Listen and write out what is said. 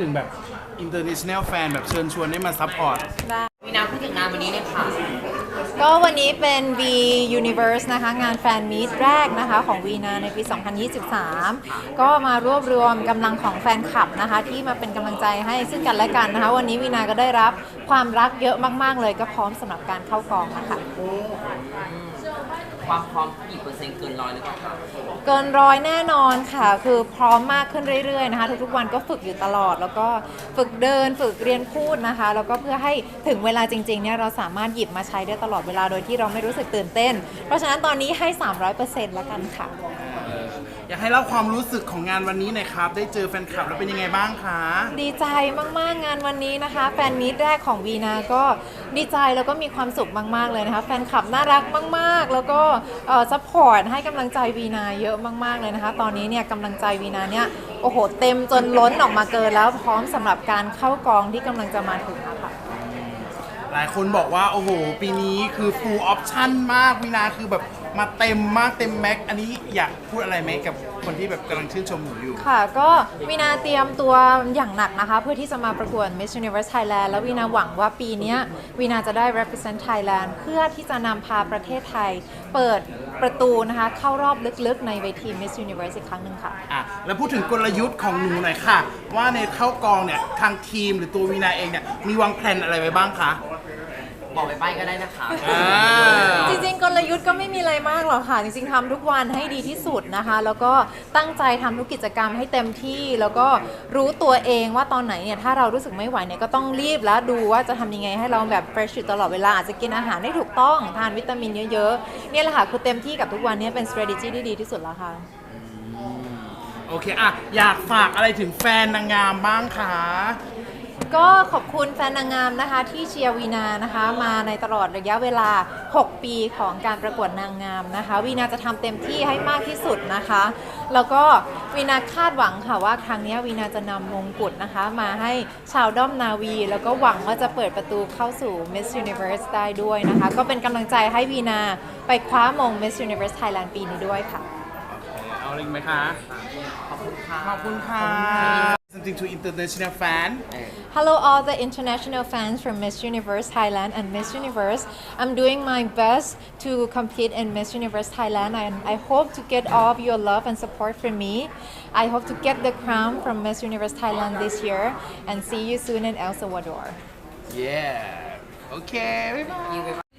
ถึงแบบ international fan แบบเชิญชวนให้มาซัพพอร์ตวีนาพูดถึงงานวันนี้เลยค่ะ ก็วันนี้เป็น V Universe นะคะ งานแฟนมีตแรกนะคะของวีนาในปี 2023 ก็มารวบรวมกำลังของแฟนคลับนะคะ ที่มาเป็นกำลังใจให้ซึ่งกันและกันนะคะ วันนี้วีนาก็ได้รับความรักเยอะมาก ๆ เลยก็พร้อมสำหรับการเข้ากองนะคะ ความพร้อมกี่เปอร์เซ็นต์เกินร้อยหรือเปล่าคะเกินร้อยแน่นอนค่ะ คือพร้อมมากขึ้นเรื่อยๆนะคะ ทุกๆวันก็ฝึกอยู่ตลอด แล้วก็ฝึกเดินฝึกเรียนพูดนะคะ แล้วก็เพื่อให้ถึงเวลาจริงๆเนี่ยเราสามารถหยิบมาใช้ได้ตลอดเวลาโดยที่เราไม่รู้สึกตื่นเต้น เพราะฉะนั้นตอนนี้ให้ 300%แล้วกันค่ะ อยากให้เล่าความรู้สึกของงานวันนี้หน่อยครับ ได้เจอแฟนคลับแล้วเป็นยังไงบ้างคะ ดีใจมากๆงานวันนี้นะคะ แฟนมีตแรกของวีนาก็ดีใจแล้วก็มีความสุขมากๆเลยนะคะ แฟนคลับน่ารักมาก ๆ แล้วก็เอ่อซัพพอร์ตให้กำลังใจวีนาเยอะมากๆเลยนะคะ ตอนนี้เนี่ยกำลังใจวีนาเนี่ยโอ้โหเต็มจนล้นออกมาเกินแล้วพร้อมสำหรับการเข้ากองที่กำลังจะมาถึงนะคะ หลายคนบอกว่าโอ้โห ปีนี้คือ full option มากวินาคือแบบ มาเต็มมากเต็มแม็ก อันนี้อยากพูดอะไรไหมกับคนที่แบบกำลังชื่นชมหนูอยู่ ค่ะ ก็วีนาเตรียมตัวอย่างหนักนะคะ เพื่อที่จะมาประกวด Miss Universe Thailand แล้ววีนาหวังว่าปีเนี้ยวีนาจะได้ represent Thailand เพื่อที่จะนำพาประเทศไทย เปิดประตูนะคะ เข้ารอบลึกๆ ในเวที Miss Universe อีกครั้งหนึ่งค่ะ อะ แล้วพูดถึงกลยุทธ์ของหนูหน่อยค่ะ ว่าในเข้ากองเนี่ย ทางทีมหรือตัววีนาเองเนี่ย มีวางแผนอะไรไว้บ้างคะ บอกไปใบก็ได้นะคะ อ่า จริงๆกลยุทธ์ก็ไม่มีอะไรมากหรอกค่ะ จริงๆทำทุกวันให้ดีที่สุดนะคะ แล้วก็ตั้งใจทำทุกกิจกรรมให้เต็มที่ แล้วก็รู้ตัวเองว่าตอนไหนเนี่ยถ้าเรารู้สึกไม่ไหวเนี่ยก็ต้องรีบแล้วดูว่าจะทำยังไงให้เราแบบ fresh อยู่ตลอดเวลาอาจจะกินอาหารได้ถูกต้องทานวิตามินเยอะๆเนี่ยแหละค่ะคือเต็มที่กับทุกวันเนี้เป็น strategy ที่ดีที่สุดแล้วค่ะ โอเค อะ อยากฝากอะไรถึงแฟนนางงามบ้างคะ ก็ขอบ คุณแฟนนางงามนะคะที่เชียร์วีนานะคะมาในตลอดระยะเวลา 6 ปีของการประกวดนางงามนะคะ วีนาจะทำเต็มที่ให้มากที่สุดนะคะ แล้วก็วีนาคาดหวังค่ะว่าครั้งนี้วีนาจะนำมงกุฎนะคะ มาให้ชาวด้อมนาวี แล้วก็หวังว่าจะเปิดประตูเข้าสู่ Miss Universe ได้ด้วยนะคะ ก็เป็นกำลังใจให้วีนาไปคว้ามง Miss Universe Thailand ปีนี้ด้วยค่ะ เอาอะไรอีกไหมคะ ขอบคุณค่ะ ขอบคุณค่ะ something to international fan Hello, all the international fans from Miss Universe Thailand and Miss Universe. I'm doing my best to compete in Miss Universe Thailand, and I hope to get all of your love and support from me. I hope to get the crown from Miss Universe Thailand this year, and see you soon in El Salvador. yeah okay บ๊